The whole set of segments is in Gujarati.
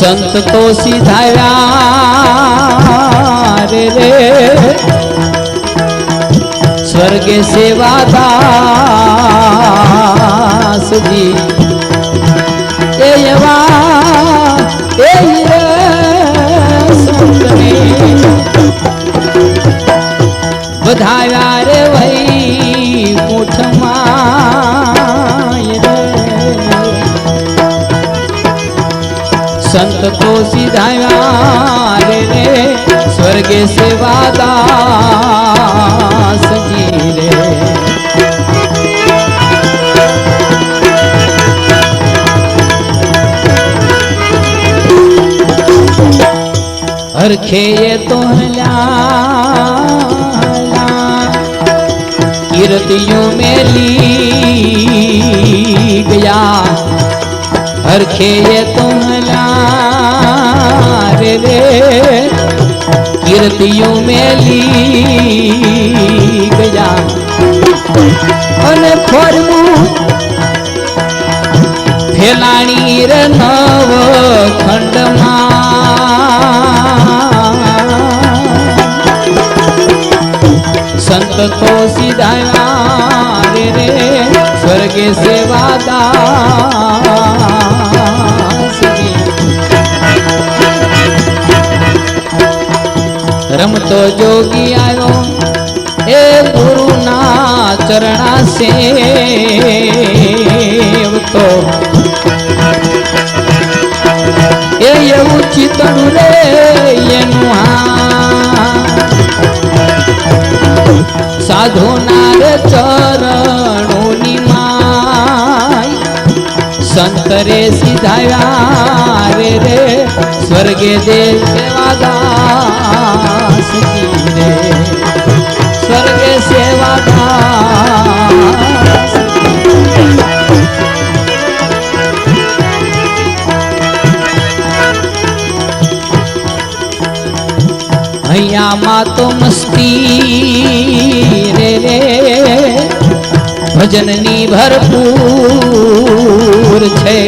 સંત તો સીધાવ્યા રે રે સ્વર્ગે સેવાદાસજી એ એવા એ રે સંતને सिधाया रे स्वर्ग सेवा दास जी रे। हरखे ये तोहला, कीर्तियों में ली गया। हरखे ये तोहला રે કીર્તિઓ મેલી ગયા અને ફરવું ફેલાણી રે નવ ખંડમાં સંત તો સીધા રે સ્વર્ગે સેવાદા રમતો જોગી આવ્યો એ ગુરુના ચરણા સેવતો. એ એવું ચિતડું રે એનું હા સાધુના રે ચરણોની માય. સંતરે સીધાયા રે રે. સ્વર્ગે દેવ સેવાદાસ અહીંયામાં તો મસ્તી રે રે. ભજનની ભરપૂર છે.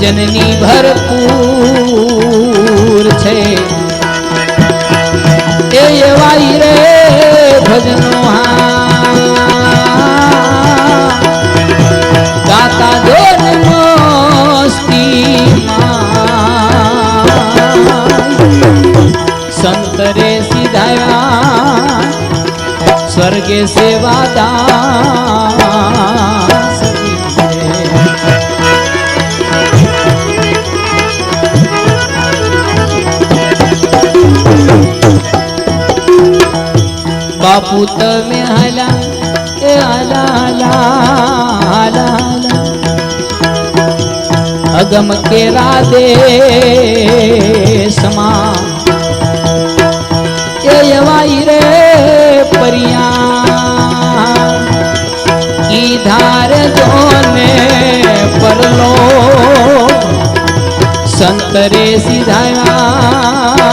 ભજનની ભરપૂર છે. એ એવાય રે ભજનો હા. ગાતા જોન મસ્તીમાં. સંતરે સીધાયા, સ્વર્ગે સેવાદાસ બાપુ તમે હાલા, એ હાલા હાલા હાલા અગમ કેરા દે સમા એ યવાઈ રે પરિયા. ઈ ધાર જોને પરલો, સંતરે સીધાયા.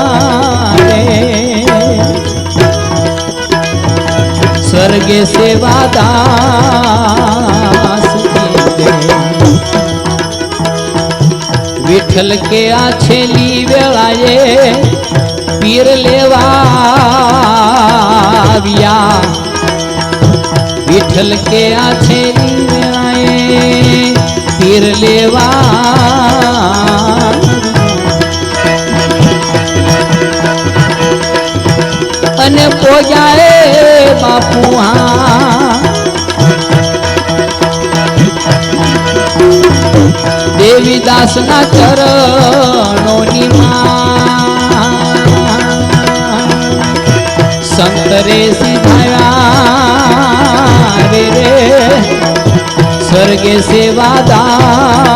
સ્વર્ગે સેવાદાસ વિઠ્ઠલ કે આ છેલ્લી વેળાએ પીર લેવા આવ્યા વિઠ્ઠલ કે આ છેલ્લી વેળાએ પીર લેવા અને પોજાએ બાપુ હા દેવીદાસના ચરણોની માં સંતરે સીધાયા રે રે સ્વર્ગે સેવાદા